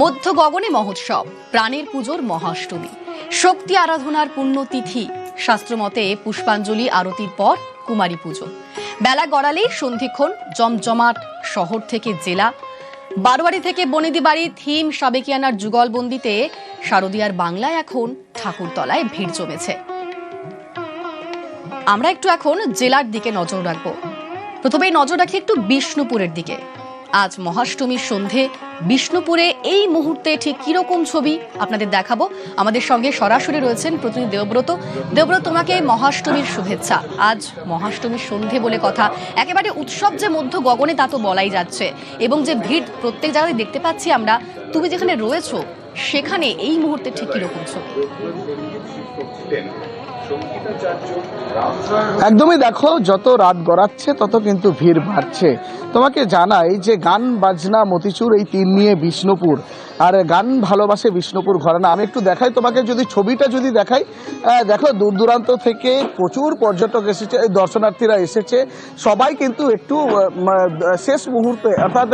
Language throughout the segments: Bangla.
মধ্য গগনে মহোৎসব, প্রাণের পুজোর মহাষ্টমী। শক্তি আরাধনার পুণ্যতিথি, শাস্ত্রমতে পুষ্পাঞ্জলি আরতির পর কুমারী পুজো। বেলা গড়ালেই সন্ধিক্ষণ জমজমাট শহর থেকে জেলা। বারোয়ারি থেকে বনেদি বাড়ি থিম সাবেকিয়ানার যুগলবন্দিতে শারদীয়ার বাংলায় এখন ঠাকুরতলায় ভিড় জমেছে। আমরা একটু এখন জেলার দিকে নজর রাখব। প্রথমেই নজর রাখি একটু বিষ্ণুপুরের দিকে। আজ মহাষ্টমীর সন্ধে বিষ্ণুপুরে এই মুহূর্তে ঠিক কীরকম ছবি আপনাদের দেখাবো? আমাদের সঙ্গে সরাসরি রয়েছেন প্রতিনিধি দেবব্রত। দেবব্রত, তোমাকে মহাষ্টমীর শুভেচ্ছা। আজ মহাষ্টমীর সন্ধে বলে কথা। একেবারে উৎসব যে মধ্য গগনে তা তো বলাই যাচ্ছে। এবং যে ভিড় প্রত্যেক জায়গায় দেখতে পাচ্ছি আমরা, তুমি যেখানে রয়েছো, সেখানে এই মুহূর্তে ঠিক কীরকম ছবি? একদমই দেখো, যত রাত গড়াচ্ছে, তত কিন্তু ভিড় বাড়ছে। তোমাকে জানাই যে গান, বাজনা, মতিচুর, এই তিন নিয়ে বিষ্ণুপুর। আর গান ভালোবাসে বিষ্ণুপুর ঘরানা। আমি একটু দেখাই তোমাকে যদি ছবিটা যদি দেখাই। দেখো দূর দূরান্ত থেকে প্রচুর পর্যটক এসেছে এই দর্শনার্থীরা এসেছে। সবাই কিন্তু একটু শেষ মুহূর্তে অর্থাৎ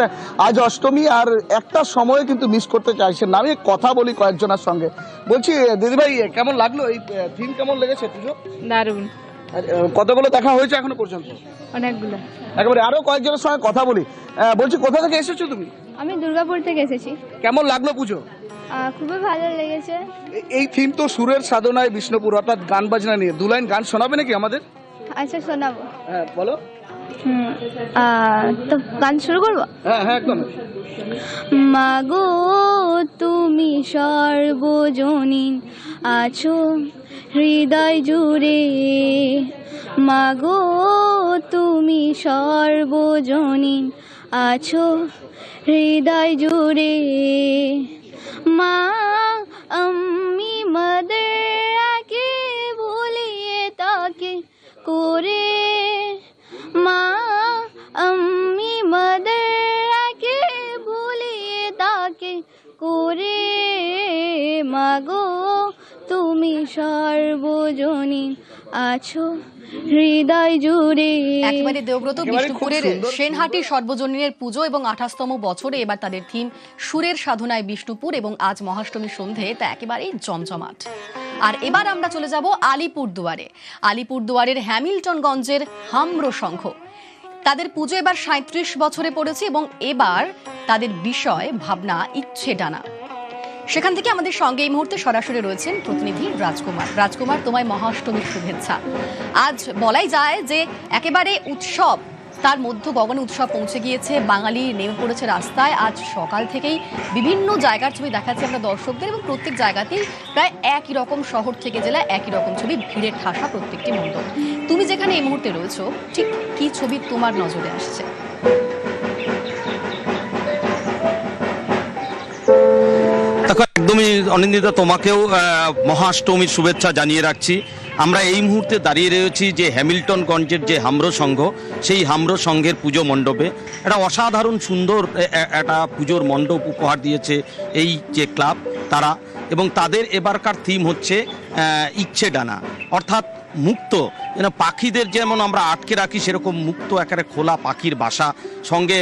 আজ অষ্টমী আর একটা সময় কিন্তু মিস করতে চাইছেন না। আমি কথা বলি কয়েকজনের সঙ্গে। বলছি দিদিভাই কেমন লাগল? এই থিম কেমন লেগেছে পুজো? দারুণ। কতগুলো দেখা হয়েছে এখনও পর্যন্ত? অনেকগুলো। একেবারে আরও কয়েকজনের সঙ্গে কথা বলি। বলছি কোথা থেকে এসেছ তুমি? আমি দুর্গাপুর থেকে এসেছি। কেমন লাগল পুজো? খুবই ভালো লেগেছে। এই থিম তো সুরের সাধনায় বিষ্ণুপুর অর্থাৎ গান বাজনা নিয়ে। দু লাইন গান শোনাবে নাকি আমাদের? আচ্ছা শোনাবো। হ্যাঁ বলো। তো গান শুরু করব? হ্যাঁ হ্যাঁ একদম। মাগো তুমি সর্বজনীন আছো হৃদয় জুড়ে। মাগো তুমি সর্বজনীন আছো হৃদয় জুড়ে মা, আমি মাদের আগে বলিয়ে তাকে করে। মা, আমি মাদের আগে বলিয়ে তাকে করে। মাগো তুমি সর্বজনীন আছো। হৃদয় জুড়ে। একেবারে দেবব্রত বিষ্ণুপুরের সেনহাটি সর্বজনীনের পুজো এবং আঠাশতম বছরে এবার তাদের থিম সুরের সাধনায় বিষ্ণুপুর এবং আজ মহাষ্টমীর সন্ধে তা একেবারেই জমজমাট। আর এবার আমরা চলে যাব আলিপুরদুয়ারে। আলিপুরদুয়ারের হ্যামিল্টনগঞ্জের হাম্র সংঘ তাদের পুজো এবার সাঁত্রিশ বছরে পড়েছে এবং এবার তাদের বিষয় ভাবনা ইচ্ছে ডানা সেখান থেকে আমাদের সঙ্গে এই মুহূর্তে সরাসরি রয়েছেন প্রতিনিধি রাজকুমার। রাজকুমার, তোমায় মহাষ্টমীর শুভেচ্ছা। আজ বলাই যায় যে একেবারে উৎসব, তার মধ্য গগনে উৎসব পৌঁছে গিয়েছে, বাঙালি নেমে পড়েছে রাস্তায়। আজ সকাল থেকেই বিভিন্ন জায়গার ছবি দেখাচ্ছি আমরা দর্শকদের এবং প্রত্যেক জায়গাতেই প্রায় একই রকম শহর থেকে জেলা একই রকম ছবি ভিড়ে ঠাসা প্রত্যেকটি মণ্ডপ। তুমি যেখানে এই মুহূর্তে রয়েছো, ঠিক কি ছবি তোমার নজরে আসছে? একদমই অনিন্দিতা, তোমাকেও মহাষ্টমীর শুভেচ্ছা জানিয়ে রাখছি। আমরা এই মুহূর্তে দাঁড়িয়ে রয়েছি যে হ্যামিল্টনগঞ্জের যে হামরো সংঘ, সেই হামরো সংঘের পুজো মণ্ডপে। একটা অসাধারণ সুন্দর একটা পুজোর মণ্ডপ উপহার দিয়েছে এই যে ক্লাব, তারা। এবং তাদের এবারকার থিম হচ্ছে ইচ্ছে ডানা, অর্থাৎ মুক্ত যেন পাখিদের যেমন আমরা আটকে রাখি, সেরকম মুক্ত একেবারে খোলা পাখির বাসা। সঙ্গে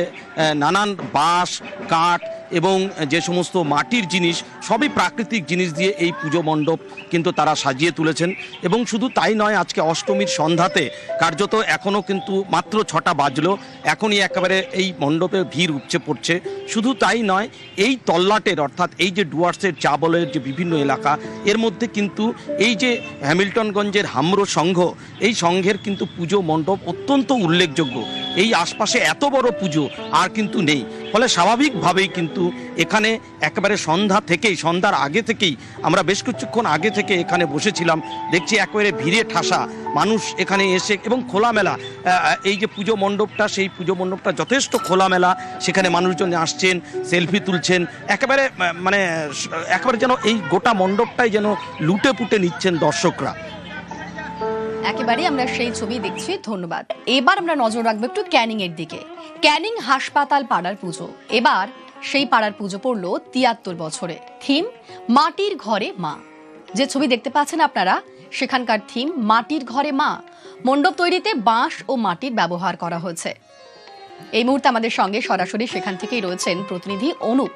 নানান বাঁশ, কাঠ এবং যে সমস্ত মাটির জিনিস, সবই প্রাকৃতিক জিনিস দিয়ে এই পুজো মণ্ডপ কিন্তু তারা সাজিয়ে তুলেছেন। এবং শুধু তাই নয়, আজকে অষ্টমীর সন্ধ্যাতে কার্যত এখনও কিন্তু মাত্র ছটা বাজলো। এখনই একেবারে এই মণ্ডপে ভিড় উপচে পড়ছে। শুধু তাই নয়, এই তল্লাটের অর্থাৎ এই যে ডুয়ার্সের চাবলের যে বিভিন্ন এলাকা, এর মধ্যে কিন্তু এই যে হ্যামিল্টনগঞ্জের হামরো সংঘ এই সংঘের কিন্তু পুজো মণ্ডপ অত্যন্ত উল্লেখযোগ্য। এই আশপাশে এত বড় পুজো আর কিন্তু নেই। ফলে স্বাভাবিকভাবেই কিন্তু এখানে একেবারে সন্ধ্যা থেকেই, সন্ধ্যার আগে থেকেই আমরা বেশ কিছুক্ষণ আগে থেকে এখানে বসেছিলাম। দেখছি একেবারে ভিড়ে ঠাসা। মানুষ এখানে এসে এবং খোলামেলা এই যে পুজো মণ্ডপটা, সেই পুজো মণ্ডপটা যথেষ্ট খোলামেলা। সেখানে মানুষজন আসছেন, সেলফি তুলছেন। একেবারে মানে একেবারে যেন এই গোটা মণ্ডপটাই যেন লুটে পুটে নিচ্ছেন দর্শকরা। একেবারে আমরা সেই ছবি দেখছি, ধন্যবাদ। এবার আমরা নজর রাখব একটু ক্যানিং এর দিকে। ক্যানিং হাসপাতাল পাড়ার পুজো। এবার সেই পাড়ার পুজো পড়ল তিয়াত্তর বছরে। থিম, মাটির ঘরে মা। যে ছবি দেখতে পাচ্ছেন আপনারা, সেখানকার থিম, মাটির ঘরে মা। মণ্ডপ তৈরিতে বাঁশ ও মাটির ব্যবহার করা হয়েছে। এই মুহূর্তে আমাদের সঙ্গে সরাসরি সেখান থেকেই রয়েছেন প্রতিনিধি অনুপ।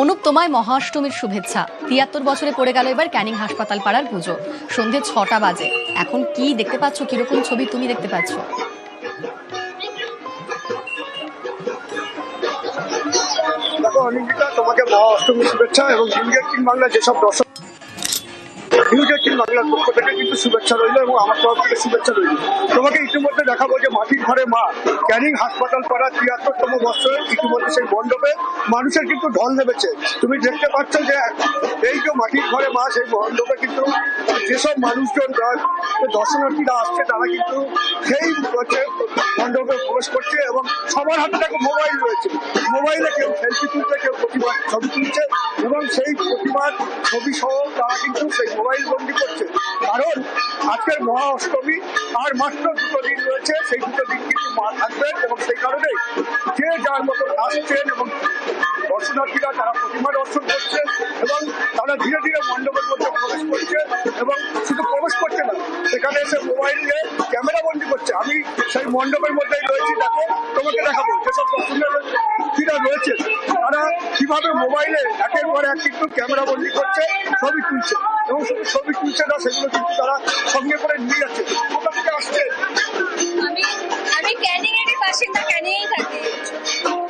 অনুপ, তোমায় মহাষ্টমীর শুভেচ্ছা। তিয়াত্তর বছরে পড়ে গেল এবার ক্যানিং হাসপাতাল পাড়ার পুজো। সন্ধে ছটা বাজে। এখন কি দেখতে পাচ্ছ? কীরকম ছবি তুমি দেখতে পাচ্ছ? অনিন্দিতা, তোমাকে মহা অষ্টমী শুভেচ্ছা এবং বাংলা যেসব দর্শক কিন্তু শুভেচ্ছা রইল এবং আমার তরফ থেকে শুভেচ্ছা রইল। তোমাকে ইতিমধ্যে দেখাবো যে মাটির ঘরে মা, ক্যানিং হাসপাতাল পাড়া তিয়াত্তরতম বছরে ইতিমধ্যে সেই মণ্ডপে মানুষের কিন্তু ঢল নেমেছে। তুমি দেখতে পাচ্ছ যে এই যে মাটির ঘরে মা, সেই মণ্ডপে কিন্তু যেসব মানুষজন দর্শনার্থীরা আসছে, তারা কিন্তু সেই হচ্ছে মণ্ডপে প্রবেশ করছে এবং সবার হাতে দেখো মোবাইল রয়েছে। মোবাইলে কেউ সেলফি তুলছে, কেউ প্রতিমার ছবি তুলছে এবং সেই প্রতিমার ছবি সহ তারা কিন্তু সেই মোবাইল বন্দি করছে। কারণ আজকের মহা অষ্টমী আর মাত্র দুটো দিন রয়েছে, সেই দুটো দিন কিন্তু মা থাকবেন এবং সেই কারণে যে যার মতো আসছেন এবং দর্শনার্থীরা তারা প্রতিমা দর্শন করছে এবং তারা ধীরে ধীরে মণ্ডপের মধ্যে প্রবেশ করছে। না সেখানে এসে মোবাইলে ক্যামেরা বন্দি করছে। আমি সেই মণ্ডপের মধ্যেই রয়েছি দেখো তোমাকে দেখাবো। যেসব দর্শনার্থীরা রয়েছে। তারা কীভাবে মোবাইলে একের পর এক কিন্তু ক্যামেরা বন্দি করছে ছবি তুলছে। এবং শুধু ছবি তুলছে না সেগুলো কিন্তু তারা সঙ্গে করে নিয়ে যাচ্ছে। কোথা থেকে আসছে? আমি আমি ক্যানিং এরই বাসিন্দা ক্যানিং এই থাকি।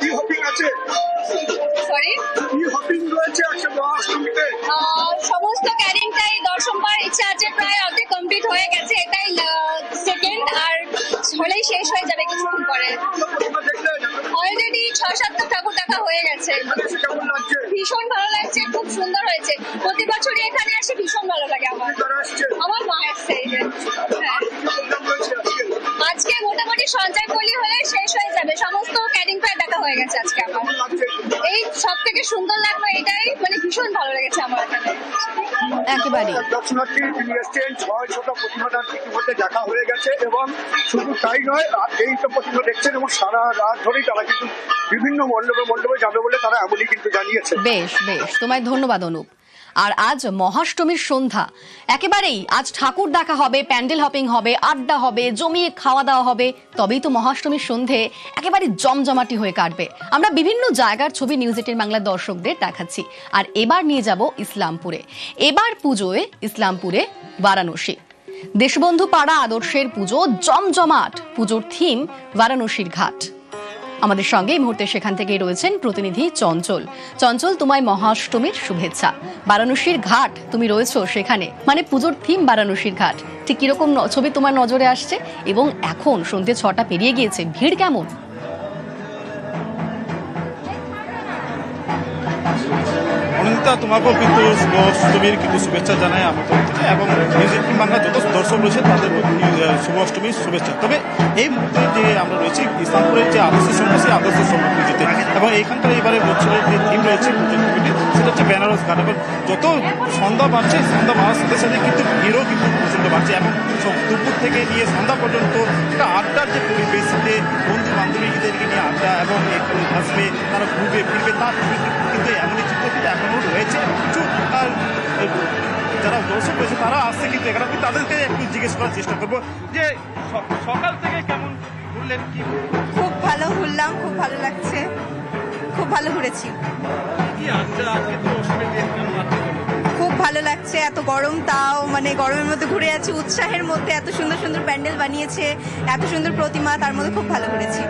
কি হপিং আছে? সরি কি হপিং রয়েছে আজকে মহাষ্টমীতে কমপ্লিট হয়ে গেছে, এটাই সেকেন্ড আর হলেই শেষ হয়ে যাবে কিছুক্ষণ পরে। অলরেডি ছ সাতটা ঠাকুর দেখা হয়ে গেছে। একেবারেই দর্শনার্থী তিনি এসছেন ছয় ছোট ইতিমধ্যে দেখা হয়ে গেছে এবং শুধু তাই নয় রাত এই তো প্রতিমা দেখছেন এবং সারা রাত ধরেই তারা কিন্তু বিভিন্ন মণ্ডপে মণ্ডপে যাবে বলে তারা এমনই কিন্তু জানিয়েছে। বেশ বেশ। তোমায় ধন্যবাদ অনুপ। আর আজ মহাষ্টমীর সন্ধ্যা। একেবারেই আজ ঠাকুর দেখা হবে, প্যান্ডেল হপিং হবে, আড্ডা হবে, জমিয়ে খাওয়া দাওয়া হবে, তবেই তো মহাষ্টমীর সন্ধে একেবারে জমজমাটি হয়ে কাটবে। আমরা বিভিন্ন জায়গার ছবি নিউজ এইটিন বাংলার দর্শকদের দেখাচ্ছি। আর এবার নিয়ে যাব ইসলামপুরে। এবার পুজোয় ইসলামপুরে বারাণসী। দেশবন্ধু পাড়া আদর্শের পুজো জমজমাট। পুজোর থিম বারাণসীর ঘাট। আমাদের সঙ্গে এই মুহূর্তে সেখান থেকেই রয়েছেন প্রতিনিধি চঞ্চল। চঞ্চল, তোমায় মহাষ্টমীর শুভেচ্ছা। বারাণসীর ঘাট তুমি রয়েছো সেখানে। মানে পুজোর থিম বারাণসীর ঘাট। ঠিক কীরকম ছবি তোমার নজরে আসছে? এবং এখন সন্ধ্যে ছটা পেরিয়ে গিয়েছে। ভিড় কেমন? অনিন্দিতা তোমাকেও কিন্তু শুভ অষ্টমীর কিন্তু শুভেচ্ছা জানাই আমার তরফ থেকে এবং নিউজ এইটিন বাংলা যত দর্শক রয়েছে তাদের শুভ অষ্টমীর শুভেচ্ছা। তবে এই মুহূর্তে যে আমরা রয়েছি ইসলামপুরের যে আদর্শ সংঘ সেই আদর্শ সংঘ পুজোতে। এবং এইখানকার এবারে বছরের যে থিম রয়েছে পুজোর কমিটির সেটা হচ্ছে বেনারস ঘাট এবং যত সন্ধ্যা বাড়ছে, সন্ধ্যা বাড়ার সাথে সাথে কিন্তু ভিড়ও কিন্তু প্রচণ্ড বাড়ছে। এবং দুপুর থেকে নিয়ে সন্ধ্যা পর্যন্ত একটা আড্ডার যে পরিবেশ বন্ধু বান্ধবীদেরকে নিয়ে আড্ডা এবং আসবে, তারা ঘুরবে, ফিরবে, তার কিন্তু এমনই চিত্র কিন্তু এখনও রয়েছে কিছু আর, যারা দর্শক রয়েছে তারা আসছে কিন্তু এখানে আমি তাদেরকে একটু জিজ্ঞেস করার চেষ্টা করব যে সকাল থেকে কেমন ঘুরলেন কি খুব ভালো ঘুরলাম খুব ভালো লাগছে। খুব ভালো ঘুরেছি। খুব ভালো লাগছে এত গরম তাও মানে গরমের মধ্যে ঘুরে যাচ্ছি উৎসাহের মধ্যে এত সুন্দর সুন্দর প্যান্ডেল বানিয়েছে এত সুন্দর প্রতিমা তার মধ্যে খুব ভালো ঘুরেছি।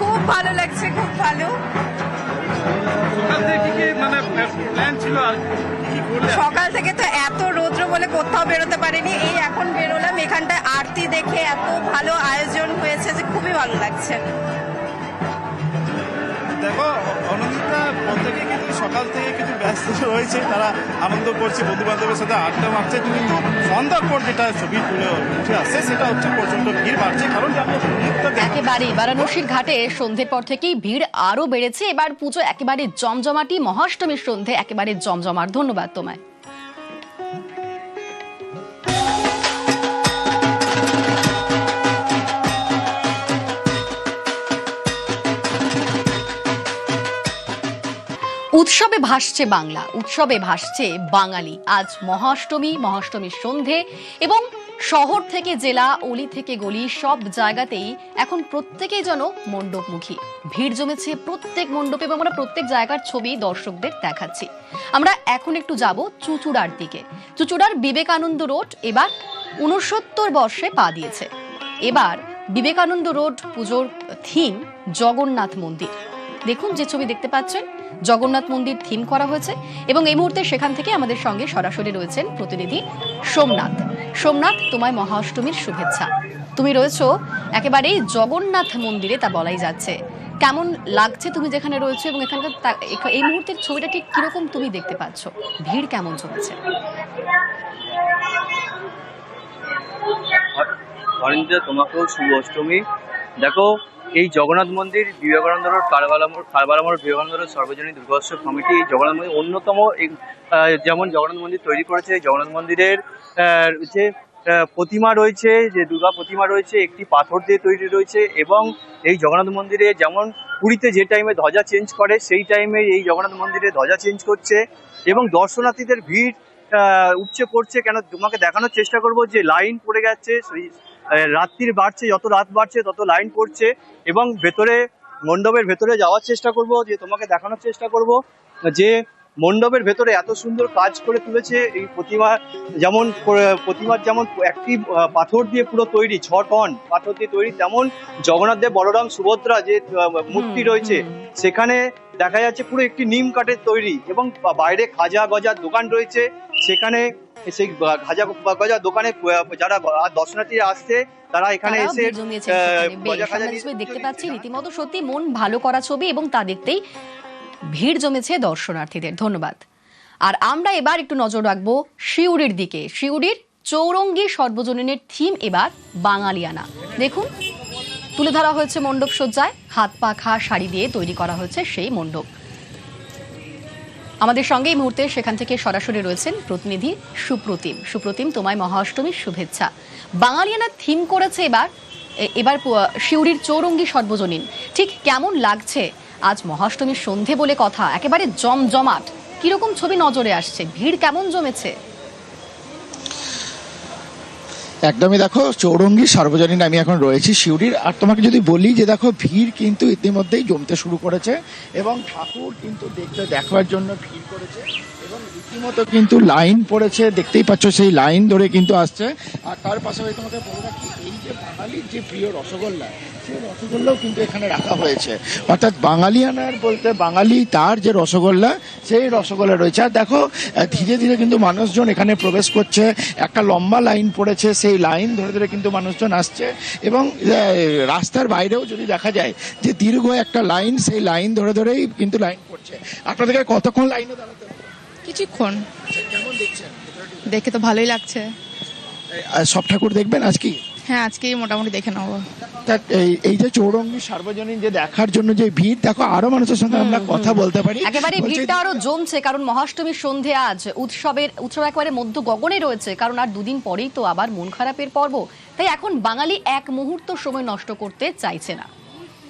খুব ভালো লাগছে খুব ভালো। সকাল থেকে কি কি মানে প্ল্যান ছিল আর সকাল থেকে তো এত রৌদ্র বলে কোথাও বেরোতে পারিনি। এই এখন বেরোলাম এখানটায় আরতি দেখে এত ভালো আয়োজন হয়েছে যে খুবই ভালো লাগছে। দেখো অনন্দিতা প্রত্যেকে সকাল থেকে কিন্তু ব্যস্ত রয়েছে, তারা আনন্দ করছে বন্ধু বান্ধবের সাথে আড্ডা মারছে কিন্তু সন্ধ্যার পর যেটা ছবি তুলে উঠে আসছে, সেটা হচ্ছে প্রচণ্ড ভিড় বাড়ছে, কারণ একেবারেই, বারাণসীর ঘাটে সন্ধ্যের পর থেকেই ভিড় আরও বেড়েছে। এবার পুজো একেবারে জমজমাটি, মহাষ্টমীর সন্ধে একেবারে জমজমার ধন্যবাদ তোমায়। উৎসবে ভাসছে বাংলা, উৎসবে ভাসছে বাঙালি। আজ মহাষ্টমী, মহাষ্টমীর সন্ধে এবং শহর থেকে জেলা, অলি থেকে গলি সব জায়গাতেই এখন প্রত্যেকেই যেন মণ্ডপমুখী। ভিড় জমেছে প্রত্যেক মণ্ডপে এবং আমরা প্রত্যেক জায়গার ছবি দর্শকদের দেখাচ্ছি। আমরা এখন একটু যাব চুচুড়ার দিকে। চুচুড়ার বিবেকানন্দ রোড এবার উনসত্তর বর্ষে পা দিয়েছে। এবার বিবেকানন্দ রোড পুজোর থিম জগন্নাথ মন্দির। দেখুন যে ছবি দেখতে পাচ্ছেন। জগন্নাথ মন্দির থিম করা হয়েছে এবং এই মুহূর্তে সেখান থেকে আমাদের সঙ্গে সরাসরি রয়েছেন প্রতিনিধি সোমনাথ। সোমনাথ, তোমায় মহাষ্টমীর শুভেচ্ছা। তুমি রয়েছো একেবারেই জগন্নাথ মন্দিরে, তা বলাই যাচ্ছে। কেমন লাগছে তুমি যেখানে রয়েছো এবং এখানকার এই মুহূর্তের ছবিটা ঠিক কীরকম তুমি দেখতে পাচ্ছ? ভিড় কেমন চলেছে তোমাকেও শুভ অষ্টমী। দেখো এই জগন্নাথ মন্দির, বিবেকানন্দ রোড, কারবালামোড় কারবালামোড়, বিবেকানন্দ রোড, সর্বজনীন দুর্গোৎসব কমিটি জগন্নাথ মন্দির অন্যতম যেমন জগন্নাথ মন্দির তৈরি করেছে জগন্নাথ মন্দিরের যে প্রতিমা রয়েছে, যে দুর্গা প্রতিমা রয়েছে, একটি পাথর দিয়ে তৈরি রয়েছে এবং এই জগন্নাথ মন্দিরে যেমন পুরীতে যে টাইমে ধ্বজা চেঞ্জ করে, সেই টাইমে এই জগন্নাথ মন্দিরে ধ্বজা চেঞ্জ করছে এবং দর্শনার্থীদের ভিড় উপচে পড়ছে। কেন তোমাকে দেখানোর চেষ্টা করব যে লাইন পড়ে গেছে রাত্রির বাড়ছে যত রাত বাড়ছে তত লাইন পড়ছে এবং ভেতরে মণ্ডপের ভেতরে যাওয়ার চেষ্টা করব যে তোমাকে দেখানোর চেষ্টা করব যে মণ্ডপের ভেতরে এত সুন্দর কাজ করে তুলেছে এই প্রতিমা যেমন প্রতিমার যেমন একটি পাথর দিয়ে পুরো তৈরি ছ টন পাথর দিয়ে তৈরি তেমন জগন্নাথ দেব বলরাম সুভদ্রা যে মূর্তি রয়েছে সেখানে দেখা যাচ্ছে পুরো একটি নিম কাঠের তৈরি এবং বাইরে খাজা গজার দোকান রয়েছে সেখানে সেই বা গজার দোকানে যারা দর্শনার্থীরা আসছে তারা এখানে এসে গজা দেখতে পাচ্ছি রীতিমতো সত্যি মন ভালো করা ছবি এবং তা দেখতেই ভিড় জমেছে দর্শনার্থীদের। ধন্যবাদ। আর আমরা এবার একটু নজর রাখব শিউরির দিকে। শিউরির চৌরঙ্গী সর্বজনীনের থিম এবার বাঙালিয়ানা। দেখুন তুলে ধরা হয়েছে মণ্ডপ সজ্জায় হাত পাখা শাড়ি দিয়ে তৈরি করা হয়েছে সেই মণ্ডপ। আমাদের সঙ্গে এই মুহূর্তে সেখান থেকে সরাসরি রয়েছেন প্রতিনিধি সুপ্রতিম। সুপ্রতিম, তোমায় মহাষ্টমীর শুভেচ্ছা। বাঙালিয়ানা থিম করেছে এবার এবার শিউরির চৌরঙ্গি সর্বজনীন। ঠিক কেমন লাগছে আজ মহাষ্টমীর সন্ধে বলে কথা? একেবারে জমজমাট। কীরকম ছবি নজরে আসছে? ভিড় কেমন জমেছে? একদমই দেখো, চৌরঙ্গি, সার্বজনীন আমি এখন রয়েছি শিউরির আর তোমাকে যদি বলি যে দেখো, ভিড় কিন্তু ইতিমধ্যেই জমতে শুরু করেছে এবং ঠাকুর কিন্তু দেখতে, দেখার জন্য ভিড় করেছে এবং রীতিমতো কিন্তু লাইন পড়েছে। দেখতেই পাচ্ছ সেই লাইন ধরে কিন্তু আসছে। আর তার পাশাপাশি তোমাকে বলে রাখি, এই যে বাঙালির যে প্রিয় রসগোল্লা, সেই রসগোল্লাও কিন্তু এখানে রাখা হয়েছে। অর্থাৎ বাঙালিয়ানার বলতে বাঙালি তার যে রসগোল্লা, সেই রসগোল্লা রয়েছে। আর দেখো ধীরে ধীরে কিন্তু মানুষজন এখানে প্রবেশ করছে। একটা লম্বা লাইন পড়েছে সেই লাইন ধরে ধরে কিন্তু মানুষজন আসছে এবং রাস্তার বাইরেও যদি দেখা যায় যে দীর্ঘ একটা লাইন সেই লাইন ধরে ধরেই কিন্তু লাইন পড়ছে আপনাদেরকে কতক্ষণ লাইনে দাঁড়াতে কিছুক্ষণ। কেমন দেখছেন? দেখে তো ভালোই লাগছে। সব ঠাকুর দেখবেন আজকে হ্যাঁ আজকেই মোটামুটি দেখে নেব। এই এই যে চৌরঙ্গি সার্বজনীন যে দেখার জন্য যে ভিড় দেখো আরও মানুষের সঙ্গে আমরা কথা বলতে পারি। একেবারে ভিড়টা আরও জমছে কারণ মহাষ্টমীর সন্ধে আজ উৎসবের উৎসব একেবারে মধ্য গগনে রয়েছে কারণ আর দুদিন পরেই তো আবার মন খারাপের পর্ব। তাই এখন বাঙালি এক মুহূর্ত সময় নষ্ট করতে চাইছে না।